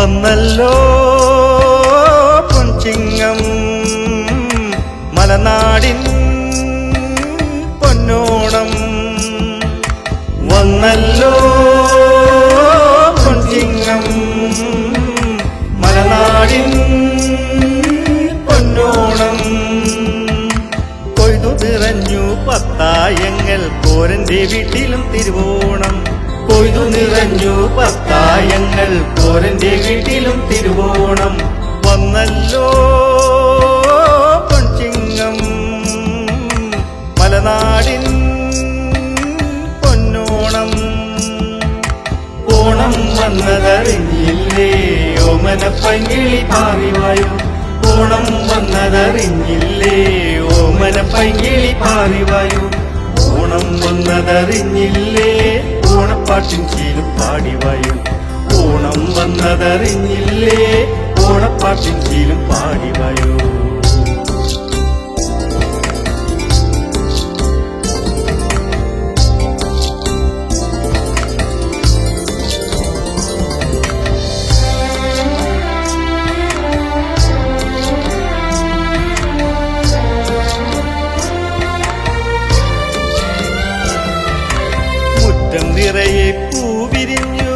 വന്നല്ലോ പൊൻചിങ്ങം മലനാടിൻ പൊന്നോണം. വന്നല്ലോ പൊൻചിങ്ങം മലനാടിൻ പൊന്നോണം. കൊയ്തു നിറഞ്ഞു പത്തായങ്ങൾ പോരന്റെ വീട്ടിലും തിരുവോണം. കൊയ്തു നിറഞ്ഞു പത്തായങ്ങൾ കോരന്റെ വീട്ടിലും തിരുവോണം വന്നല്ലോ പൊൻചിങ്ങം. മലനാടിൻ പൊന്നോണം. ഓണം വന്നതറിഞ്ഞില്ലേ? ഓമന പൈകിളി പാറിവായോ. ഓണം വന്നതറിഞ്ഞില്ലേ? ഓമന പൈകിളി പാറിവായോ. ഓണം വന്നതറിഞ്ഞില്ലേ? ഓണപ്പാട്ടിൻ ചീലും വയും. ഓണം വന്നതറിഞ്ഞില്ലേ? ഓണപ്പാട്ടിൻ ചീലും പാടിവായോ മുറ്റം നിറയെ പൂവിരിഞ്ഞു.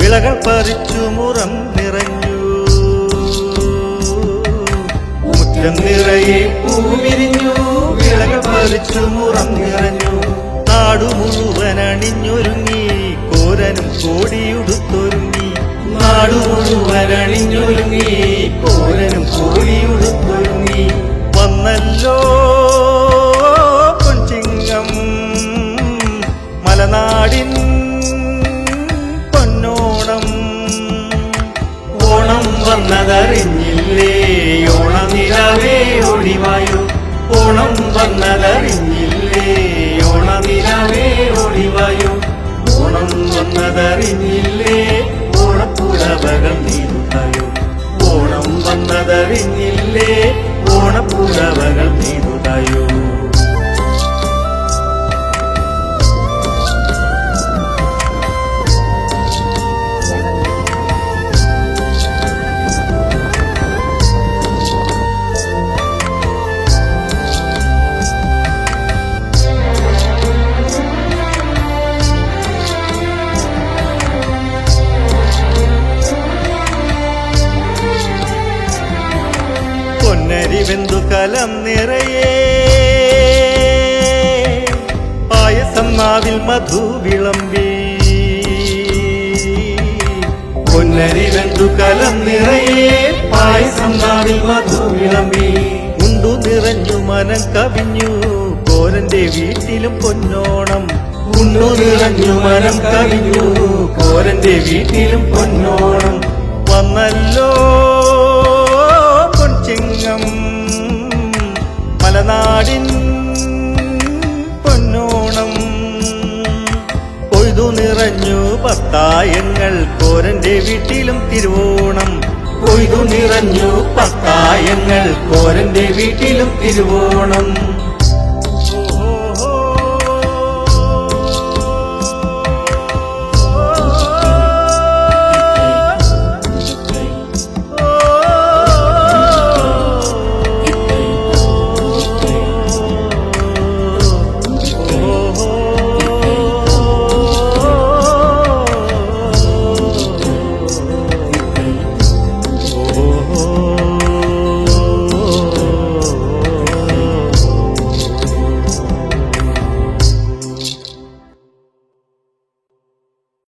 വിളകൾ പറിച്ചു മുറം നിറഞ്ഞു. മുറ്റം നിറയെ പൂവിരിഞ്ഞു. വിളകൾ പറിച്ചു മുറം നിറഞ്ഞു. നാടു മുഴുവൻ അണിഞ്ഞൊരുങ്ങി. കോരനും കോടിയുടുത്തൊരുങ്ങി. നാടു മുഴുവൻ വന്നതറിഞ്ഞില്ലേ? ഓണപ്പുലവകൾ നീതുതായോ ഓണം വന്നതറിഞ്ഞില്ലേ? പൊന്നരി വെന്തു കലം നിറയെ. പായസം നാവിൽ മധു വിളമ്പി പൊന്നരിവെന്തു കലം നിറയെ. പായസം നാവിൽ മധു വിളമ്പി ഉണ്ടു നിറഞ്ഞു മനം കവിഞ്ഞു. കോരന്റെ വീട്ടിലും പൊന്നോണം. ഉണ്ടു നിറഞ്ഞു മനം കവിഞ്ഞു. കോരന്റെ വീട്ടിലും പൊന്നോണം. വന്നല്ലോ. മലനാടിൻ പൊന്നോണം. കൊയ്തു നിറഞ്ഞു പത്തായങ്ങൾ കോരന്റെ വീട്ടിലും തിരുവോണം. കൊയ്തു നിറഞ്ഞു പത്തായങ്ങൾ കോരന്റെ വീട്ടിലും തിരുവോണം.